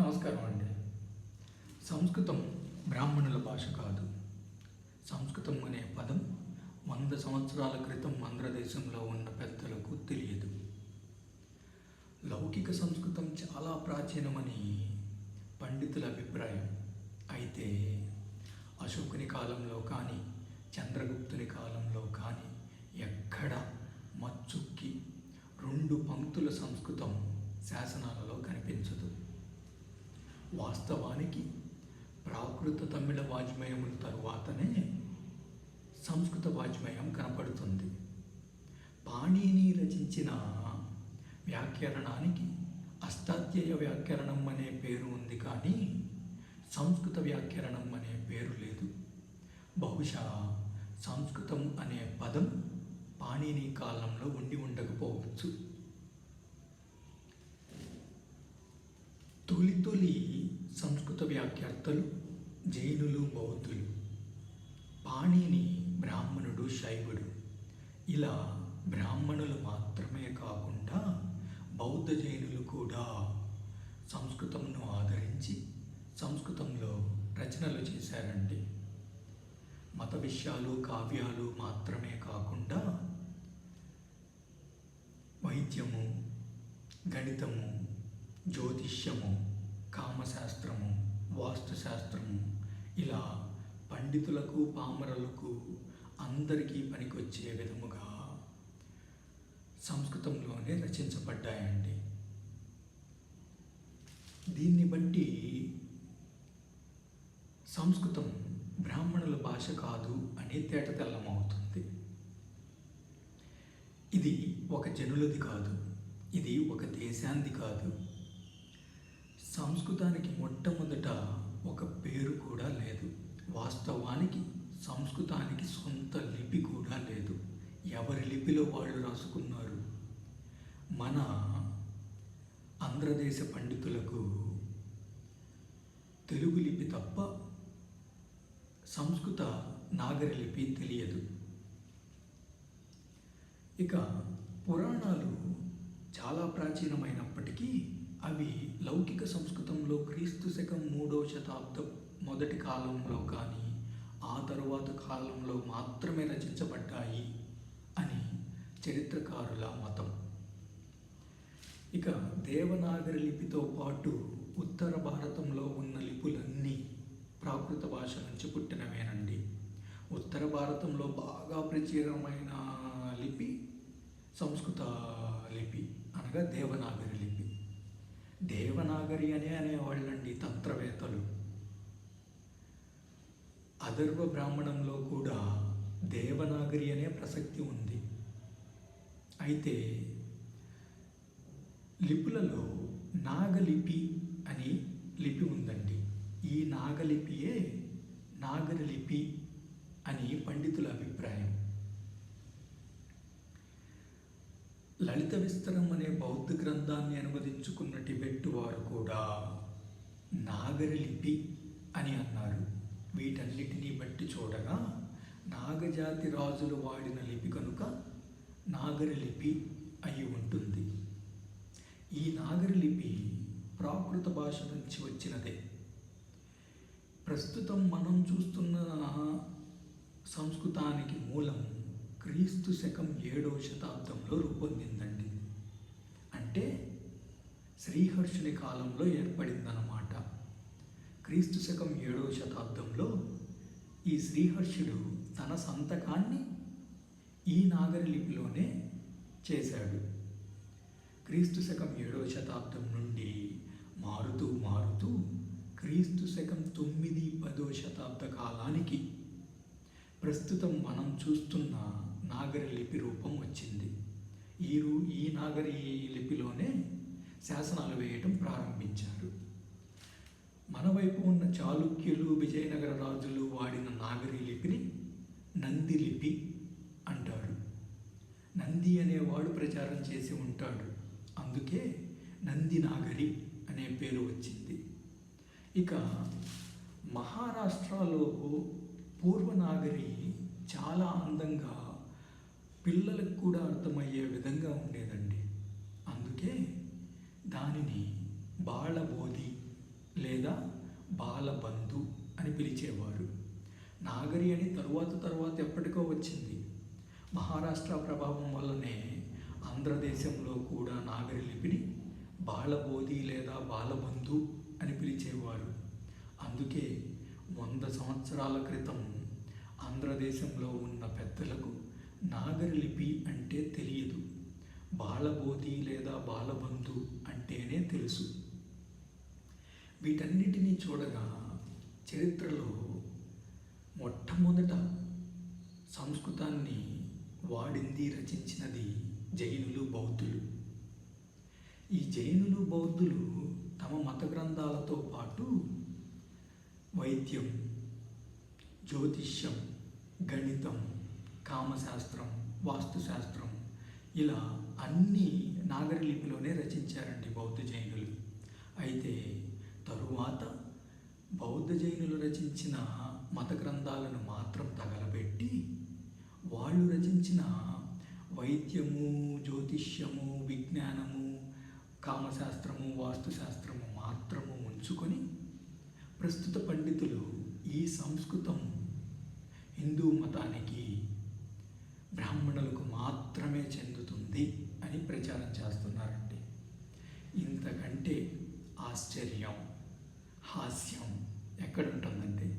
నమస్కారం అండి. సంస్కృతం బ్రాహ్మణుల భాష కాదు. సంస్కృతం అనే పదం వంద సంవత్సరాల క్రితం ఆంధ్రదేశంలో ఉన్న పెద్దలకు తెలియదు. లౌకిక సంస్కృతం చాలా ప్రాచీనమని పండితుల అభిప్రాయం. అయితే అశోకుని కాలంలో కానీ చంద్రగుప్తుని కాలంలో కానీ ఎక్కడ మచ్చుక్కి రెండు పంక్తుల సంస్కృతం శాసనాలలో కనిపించదు. వాస్తవానికి ప్రాకృత తమిళ వాజ్మయముల తరువాతనే సంస్కృత వాజ్మయం కనపడుతుంది. పాణిని రచించిన వ్యాకరణానికి అష్టాధ్యయ వ్యాకరణం అనే పేరు ఉంది కానీ సంస్కృత వ్యాకరణం అనే పేరు లేదు. బహుశా సంస్కృతం అనే పదం పాణిని కాలంలో ఉండి ఉండకపోవచ్చు. తొలి తొలి సంస్కృత వ్యాఖ్యర్తలు జైనులు బౌద్ధులు. పాణిని బ్రాహ్మణుడు శైవుడు. ఇలా బ్రాహ్మణులు మాత్రమే కాకుండా బౌద్ధ జైనులు కూడా సంస్కృతంను ఆదరించి సంస్కృతంలో రచనలు చేశారండి. మత విషయాలు కావ్యాలు మాత్రమే కాకుండా వైద్యము గణితము జ్యోతిష్యము కామశాస్త్రము వాస్తుశాస్త్రము. ఇలా పండితులకు పామరులకు అందరికీ పనికొచ్చే విధముగా సంస్కృతంలోనే రచించబడ్డాయండి. దీన్ని బట్టి సంస్కృతం బ్రాహ్మణుల భాష కాదు అనే తేటతెల్లమవుతుంది ఇది ఒక జనులది కాదు. ఇది ఒక దేశాంది కాదు. సంస్కృతానికి మొట్టమొదట ఒక పేరు కూడా లేదు. వాస్తవానికి సంస్కృతానికి సొంత లిపి కూడా లేదు. ఎవరి లిపిలో వాళ్ళు రాసుకున్నారు? మన ఆంధ్రదేశ పండితులకు తెలుగు లిపి తప్ప సంస్కృత నాగరి లిపి తెలియదు. ఇక పురాణాలు చాలా ప్రాచీనమైనప్పటికీ అవి లౌకిక సంస్కృతంలో క్రీస్తు శకం మూడవ శతాబ్దం మొదటి కాలంలో కానీ ఆ తరువాత కాలంలో మాత్రమే రచించబడ్డాయి అని చరిత్రకారుల మతం. ఇక దేవనాగరి లిపితో పాటు ఉత్తర భారతంలో ఉన్న లిపులన్నీ ప్రాకృత భాష నుంచి పుట్టినవేనండి. ఉత్తర భారతంలో బాగా ప్రచురమైన లిపి సంస్కృత లిపి అనగా దేవనాగరి లిపి. దేవనాగరి అనే అనేవాళ్ళండి తంత్రవేత్తలు అధర్వ బ్రాహ్మణంలో కూడా దేవనాగరి అనే ప్రసక్తి ఉంది. అయితే లిపులలో నాగలిపి అని లిపి ఉందండి. ఈ నాగలిపియే నాగరలిపి అని పండితుల అభిప్రాయం. లలిత విస్తరం అనే బౌద్ధ గ్రంథాన్ని అనువదించుకున్న టిబెట్ వారు కూడా నాగరిలిపి అని అన్నారు. వీటన్నిటినీ బట్టి చూడగా నాగజాతి రాజులు వాడిన లిపి కనుక నాగరిలిపి అయి ఉంటుంది. ఈ నాగరిలిపి ప్రాకృత భాష నుంచి వచ్చినదే. ప్రస్తుతం మనం చూస్తున్న సంస్కృతానికి మూలం క్రీస్తు శకం ఏడవ శతాబ్దంలో రూపొందిందండి. అంటే శ్రీహర్షుని కాలంలో ఏర్పడిందన్నమాట. క్రీస్తు శకం ఏడవ శతాబ్దంలో ఈ శ్రీహర్షుడు తన సంతకాన్ని ఈ నాగరిలిపిలోనే చేశాడు. క్రీస్తు శకం ఏడవ శతాబ్దం నుండి మారుతూ మారుతూ క్రీస్తు శకం తొమ్మిది పదో శతాబ్ద కాలానికి ప్రస్తుతం మనం చూస్తున్న నాగరి లిపి రూపం వచ్చింది. ఈ రూ ఈ నాగరి లిపిలోనే శాసనాలు వేయటం ప్రారంభించారు. మన వైపు ఉన్న చాళుక్యులు విజయనగర రాజులు వాడిన నాగరి లిపిని నంది లిపి అంటారు. నంది అనేవాడు ప్రచారం చేసి ఉంటాడు. అందుకే నంది నాగరి అనే పేరు వచ్చింది. ఇక మహారాష్ట్రలో పూర్వనాగరి చాలా అందంగా పిల్లలకు కూడా అర్థమయ్యే విధంగా ఉండేదండి. అందుకే దానిని బాలబోధి లేదా బాలబంధు అని పిలిచేవారు. నాగరి అని తరువాత తరువాత ఎప్పటికో వచ్చింది. మహారాష్ట్ర ప్రభావం వల్లనే ఆంధ్రదేశంలో కూడా నాగరి లిపిని బాలబోధి లేదా బాలబంధు అని పిలిచేవారు. అందుకే వంద సంవత్సరాల క్రితం ఆంధ్రదేశంలో ఉన్న పెద్దలకు నాగరి లిపి అంటే తెలియదు. బాలబోధి లేదా బాలబంధు అంటేనే తెలుసు. వీటన్నిటినీ చూడగా చరిత్రలో మొట్టమొదట సంస్కృతాన్ని వాడింది రచించినది జైనులు బౌద్ధులు. ఈ జైనులు బౌద్ధులు తమ మత గ్రంథాలతో పాటు వైద్యం జ్యోతిష్యం గణితం కామశాస్త్రం వాస్తుశాస్త్రం ఇలా అన్నీ నాగరిలిపిలోనే రచించారండి బౌద్ధ జైనులు. అయితే తరువాత బౌద్ధ జైనులు రచించిన మత గ్రంథాలను మాత్రం తగలబెట్టి వాళ్ళు రచించిన వైద్యము జ్యోతిష్యము విజ్ఞానము కామశాస్త్రము వాస్తుశాస్త్రము మాత్రము ఉంచుకొని ప్రస్తుత పండితులు ఈ సంస్కృతం హిందూ మతానికి బ్రాహ్మణులకు మాత్రమే చెందుతుంది అని ప్రచారం చేస్తున్నారండి. ఇంతకంటే ఆశ్చర్యం హాస్యం ఎక్కడుంటుందండి?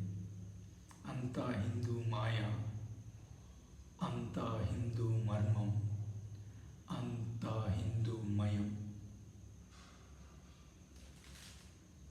అంతా హిందూ మాయ అంతా హిందూ మర్మం.